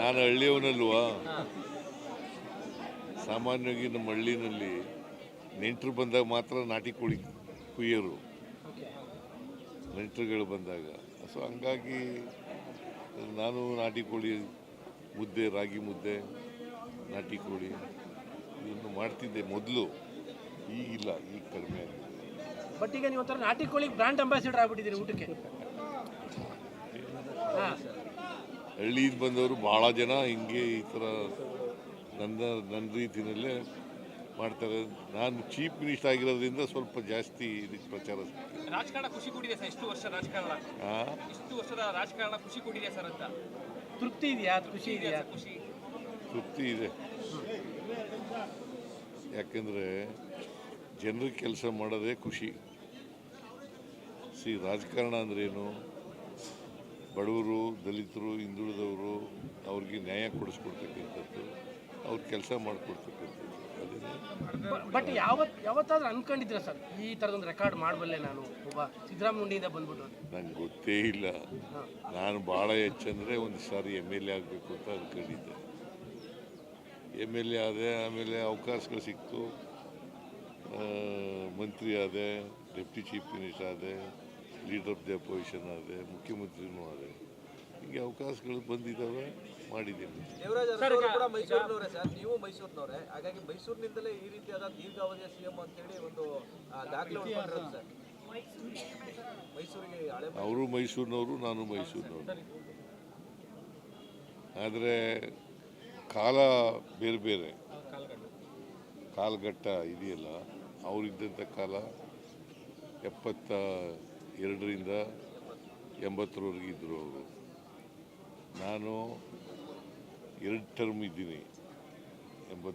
ನಾನು ಹಳ್ಳಿಯವನಲ್ವಾ? ಸಾಮಾನ್ಯವಾಗಿ ನಮ್ಮ ಹಳ್ಳಿನಲ್ಲಿ ನೆಂಟರು ಬಂದಾಗ ಮಾತ್ರ ನಾಟಿ ಕೋಳಿ ಕುಯ್ಯರು. ನೆಂಟರುಗಳು ಬಂದಾಗ. ಸೊ ಹಂಗಾಗಿ ನಾನು ನಾಟಿ ಕೋಳಿ ಮುದ್ದೆ ರಾಗಿ ಮುದ್ದೆ ನಾಟಿ ಕೋಳಿ ಇದನ್ನು ಮಾಡ್ತಿದ್ದೆ ಮೊದಲು. ಈಗಿಲ್ಲ ಈಗ ಕಡಿಮೆ ಆಗಿದೆ. ಬಟ್ ಈಗ ನೀವು ಒಂಥರ ನಾಟಿ ಕೋಳಿ ಬ್ರ್ಯಾಂಡ್ ಅಂಬಾಸಿಡರ್ ಆಗ್ಬಿಟ್ಟಿದ್ದೀರಿ ಊಟಕ್ಕೆ. ಹಾ. ಹಳ್ಳಿಯಿಂದ ಬಂದವರು ಭಾಳ ಜನ ಹಿಂಗೆ ಈ ಥರ ನನ್ನ ನನ್ನ ರೀತಿಯಲ್ಲೇ ಮಾಡ್ತಾರೆ. ನಾನು ಚೀಫ್ ಮಿನಿಸ್ಟರ್ ಆಗಿರೋದ್ರಿಂದ ಸ್ವಲ್ಪ ಜಾಸ್ತಿ ಇದಕ್ಕೆ ಪ್ರಚಾರ. ರಾಜಕಾರಣ ಖುಷಿ ಕೊಟ್ಟಿದೆ ಸರ್ ಇಷ್ಟು ವರ್ಷ ರಾಜಕಾರಣ. ಆ? ಇಷ್ಟು ವರ್ಷದ ರಾಜಕಾರಣ ಖುಷಿ ಕೊಟ್ಟಿದೆ ಸರ್ ಅಂತ. ತೃಪ್ತಿ ಇದೆಯಾ? ಖುಷಿ ಇದೆಯಾ? ಖುಷಿ. ತೃಪ್ತಿ ಇದೆ. ಯಾಕಂದರೆ ಜನರಿಗೆ ಕೆಲಸ ಮಾಡೋದೇ ಖುಷಿ. ಸಿ ರಾಜಕಾರಣ ಅಂದ್ರೇನು? ಬಡವರು ದಲಿತರು ಹಿಂದುಳಿದವರು ಅವ್ರಿಗೆ ನ್ಯಾಯ ಕೊಡಿಸ್ಕೊಡ್ತಕ್ಕಂಥದ್ದು ಅವ್ರ ಕೆಲಸ ಮಾಡಿಕೊಡ್ತಕ್ಕಂಥದ್ದು. ಬಟ್ ಯಾವತ್ ಯಾವತ್ತಾದ್ರೂ ಅನ್ಕೊಂಡಿದ್ರ ಸರ್? ಈ ಥರದೊಂದು ರೆಕಾರ್ಡ್ ಮಾಡಬಲ್ಲೆ ನಾನು ಒಬ್ಬ ಸಿದ್ದರಾಮಯ್ಯಿಂದ ಬಂದ್ಬಿಟ್ಟು. ನಂಗೆ ಗೊತ್ತೇ ಇಲ್ಲ. ನಾನು ಭಾಳ ಹೆಚ್ಚಂದರೆ ಒಂದು ಸಾರಿ ಎಂ ಎಲ್ ಎ ಆಗಬೇಕು ಅಂತ ಅಂದ್ಕೊಂಡಿದ್ದೆ ಎಂ ಎಲ್ ಎ ಆದೆ ಆಮೇಲೆ ಅವಕಾಶಗಳು ಸಿಕ್ತು. ಮಂತ್ರಿ ಆದೆ ಡೆಪ್ಟಿ ಚೀಫ್ ಮಿನಿಸ್ಟರ್ ಆದೆ. ಲೀಡರ್ ಆಫ್ ದಿ ಅಪೋಸಿಷನ್ ಆದರೆ ಮುಖ್ಯಮಂತ್ರಿನೂ ಆದರೆ ಹೀಗೆ ಅವಕಾಶಗಳು ಬಂದಿದ್ದಾವೆ ಮಾಡಿದ್ದೀನಿ ದೇವರಾಜ ಅವರು ಕೂಡ ಮೈಸೂರಿನವರೇ ಸರ್. ನೀವು ಮೈಸೂರಿನವರೇ. ಹಾಗಾಗಿ ಮೈಸೂರಿನಿಂದಲೇ ಈ ರೀತಿಯಾದ ದೀರ್ಘಾವಧಿಯ ಸಿಎಂ ಅಂತೇಳಿ ಒಂದು ಮೈಸೂರಿಗೆ ಅವರು ಮೈಸೂರಿನವರು ನಾನು ಮೈಸೂರಿನವರು. ಆದರೆ ಕಾಲ ಬೇರೆ ಬೇರೆ. ಕಾಲಘಟ್ಟ ಇದೆಯಲ್ಲ ಅವರಿದ್ದಂಥ ಕಾಲ ಎಪ್ಪತ್ತ ಎರಡರಿಂದ ಎಂಬತ್ತರವರೆಗೆ ಇದ್ದರು ಅವರು. ನಾನು ಎರಡು ಟರ್ಮ್ ಇದ್ದೀನಿ. ಎಂಬತ್